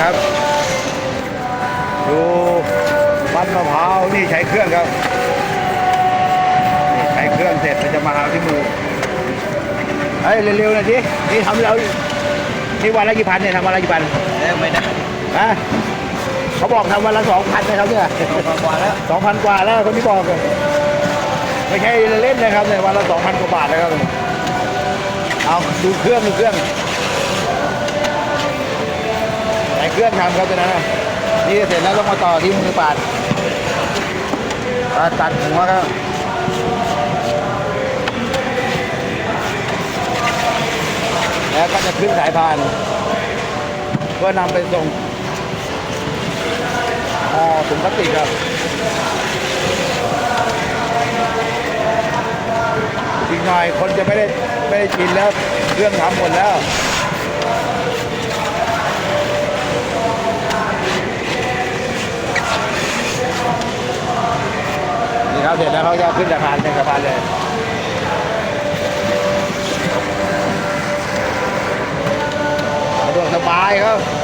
ครับ ดูมันมะพร้าวนี่ใช้เครื่องครับนี่ใช้เครื่องเสร็จมันจะมาเอาที่มือเฮ้ยเร็วๆหน่อยสินี่ทำแล้วนี่วันละกี่พันเนี่ยทำวันละกี่พันเอ้ยไม่ได้ฮะเขาบอกทำวันละสองพันนะครับเนี่ยกว่าแล้วสองพันกว่าแล้วคนที่บอกอะไม่ใช่เล่นๆนะครับเนี่ยวันละสองพันกว่าบาทนะครับเอาดูเครื่องดูเครื่องใช้ เครื่องทำครับตัวนั้นนะนี่เสร็จแล้วต้องมาต่อที่มือปาดอ่าตัดหัวครับแล้วก็จะขึ้นสายพานเพื่อนำไปส่งอ๋อถุงพลาสติกครับอีกหน่อยคนจะไม่ได้ไม่ได้กินแล้วเครื่องทำหมดแล้ว แล้วเสร็จแล้วเขาจะขึ้นสะพานเป็นสะพานเลยสะดวกสบายครับ